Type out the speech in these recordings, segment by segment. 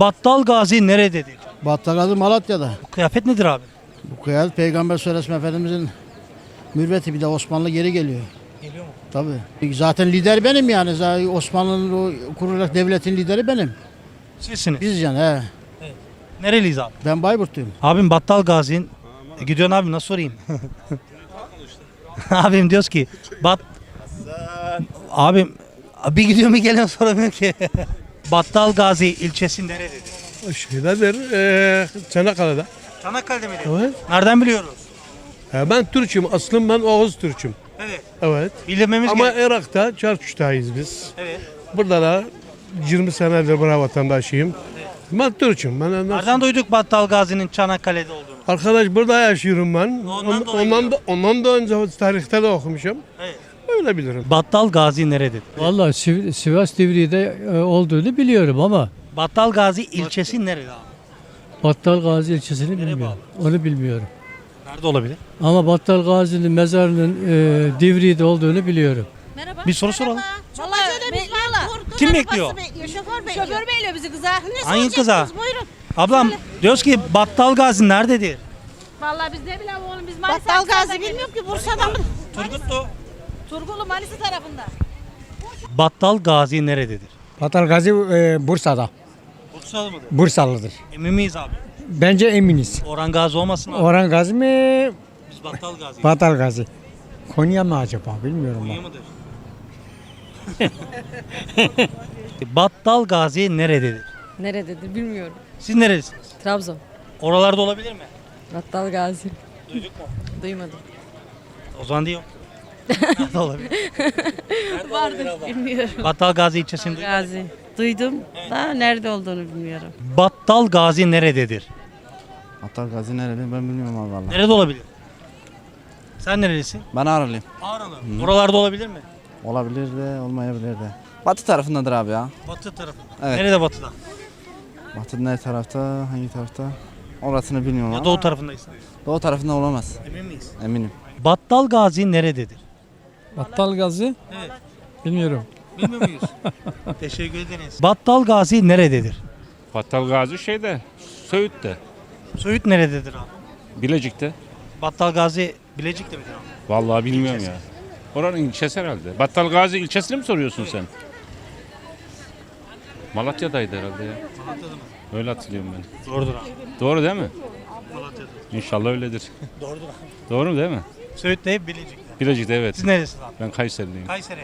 Battal Gazi nerededir? Battagalı Malatya'da. Bu kıyafet nedir abi? Bu kıyafet Peygamber Söylesim Efendimizin mürveti bir de Osmanlı geri geliyor. Geliyor mu? Tabii. Zaten lider benim yani. Zaten Osmanlı'nın kurulacak devletin lideri benim. Sizsiniz. Biz yani he. Nereliyiz abi? Ben Bayburtluyum. Abim Battal Gazi'nin e, gidiyorsun abi nasıl sorayım? abim diyoruz ki Bat Abim bir gidiyor mu geliyor soramıyor ki. Battal Gazi ilçesi nerededir? Şeydedir, eee Çanakkale'de. Çanakkale'de mi? Evet. Nereden biliyoruz? Ha, ben Türk'üm, aslım ben Oğuz Türk'üm. Evet. Evet. Bilmemiz Ama gerekiyor. Irak'ta Çarkuş'tayız biz. Evet. Burada da 20 senedir buraya vatandaşıyım. Ben Türk'üm. Ben ondan- Nereden duyduk Battal Gazi'nin Çanakkale'de olduğunu? Arkadaş burada yaşıyorum ben. Ondan On- dolayı ondan, da, ondan da önce tarihte de okumuşum. Evet. Öyle bilirim. Battal Gazi nerededir? Vallahi Siv- Sivas Divriği'de e, olduğunu biliyorum ama Battal Gazi ilçesi nerede abi? Battal Gazi ilçesini bilmiyorum. Onu bilmiyorum. Nerede olabilir? Ama Battal Gazi'nin mezarının e, Divriği'de olduğunu biliyorum. Merhaba. Bir soru soralım. Vallahi bekliyorlar. Kim bekliyor? Şoför bekliyor. Şoför bekliyor bizi kıza. Ne Hangi kıza? kız? Buyurun. Ablam diyoruz ki Battal Gazi nerededir? Vallahi biz ne bileyim oğlum biz Manisa. Battal Gazi bilmiyorum ki Bursa'da mı? Turgutlu. Turgulu Manisa tarafında. Battal Gazi nerededir? Batal Gazi e, Bursa'da. Bursalı mıdır? Bursalıdır. Emin miyiz abi? Bence eminiz. Orhan Gazi olmasın abi. Orhan Gazi mi? Biz Battal Gazi. Batal Gazi. Konya mı acaba bilmiyorum Konya ben. mıdır? Battal Gazi nerededir? Nerededir bilmiyorum. Siz nerelisiniz? Trabzon. Oralarda olabilir mi? Battal Gazi. Duyduk mu? Duymadım. O zaman değil. Nerede olabilir? Bilmiyorum. Battal Gazi ilçesinde duyduk. Gazi. Duydum. Daha nerede olduğunu bilmiyorum. Battal Gazi nerededir? Atar Gazi nerede ben bilmiyorum abi valla. Nerede olabilir? Sen nerelisin? Ben Ağrılıyım. Ağrılı. Oralarda olabilir mi? Olabilir de olmayabilir de. Batı tarafındadır abi ya. Batı tarafında. Evet. Nerede batıda? Batı ne tarafta hangi tarafta? Orasını bilmiyorum Ya ama. doğu tarafındaysın. Doğu tarafında olamaz. Emin miyiz? Eminim. Battal Gazi nerededir? Battal Gazi? Evet. Bilmiyorum. Bilmiyor muyuz? Teşekkür ederiz. Battal Gazi nerededir? Battal Gazi şeyde, Söğüt'te, Söğüt nerededir abi? Bilecik'te. Battal Gazi Bilecik'te midir abi? Vallahi bilmiyorum ya. Oranın ilçesi herhalde. Battal Gazi ilçesini mi soruyorsun sen? Malatya'daydı herhalde ya. Malatya'da mı? Öyle hatırlıyorum ben. Doğrudur abi. Doğru değil mi? Malatya'da. İnşallah öyledir. Doğrudur abi. Doğru değil mi? Söğüt'te Bilecik'te. Bilecik'te evet. Siz neresiniz abi? Ben Kayseriliyim. Kayseri.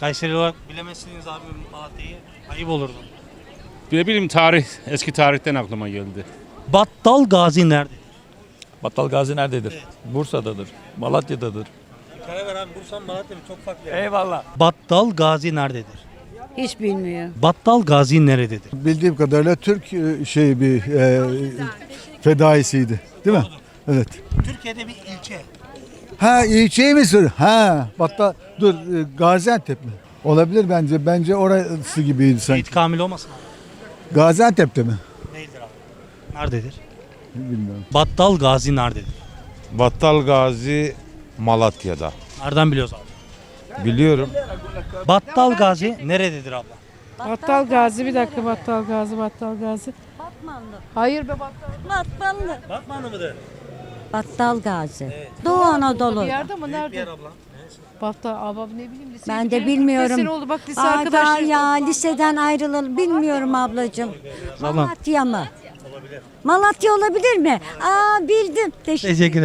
Kayseri olarak bilemezsiniz abi Malatya'yı. Ayıp olurdu. De bileyim tarih, eski tarihten aklıma geldi. Battal Gazi nerede? Battal Gazi nerededir? Bursa'dadır. Malatya'dadır. Karar ver abi Bursa Malatya mı? Çok farklı. Eyvallah. Battal Gazi nerededir? Hiç bilmiyor. Battal Gazi nerededir? Bildiğim kadarıyla Türk e, şey bir e, fedaisiydi. Değil mi? Evet. Türkiye'de bir ilçe. Ha ilçeyi mi sor? Ha Batta dur e, Gaziantep mi? Olabilir bence. Bence orası gibiydi sanki. Seyit Kamil olmasın abi? Gaziantep'te mi? Değildir abi. Nerededir? Bilmiyorum. Battal Gazi nerededir? Battal Gazi Malatya'da. Nereden biliyoruz abi? Biliyorum. Battal Gazi nerededir abla? Battal Gazi bir dakika Battal Gazi Battal Gazi. Batmanlı. Hayır be Battal. Batmanlı. Batmanlı mıdır? Battal Gazi. Doğu Anadolu. Bir yerde mi nerede? abla. Battal abam ne bileyim lise. Ben de bilmiyorum. Sene oldu bak lise Aa, ya liseden ayrılalı bilmiyorum ablacığım. Malatya mı? Malatya olabilir mi? Aa bildim. Teşekkür Teşekkür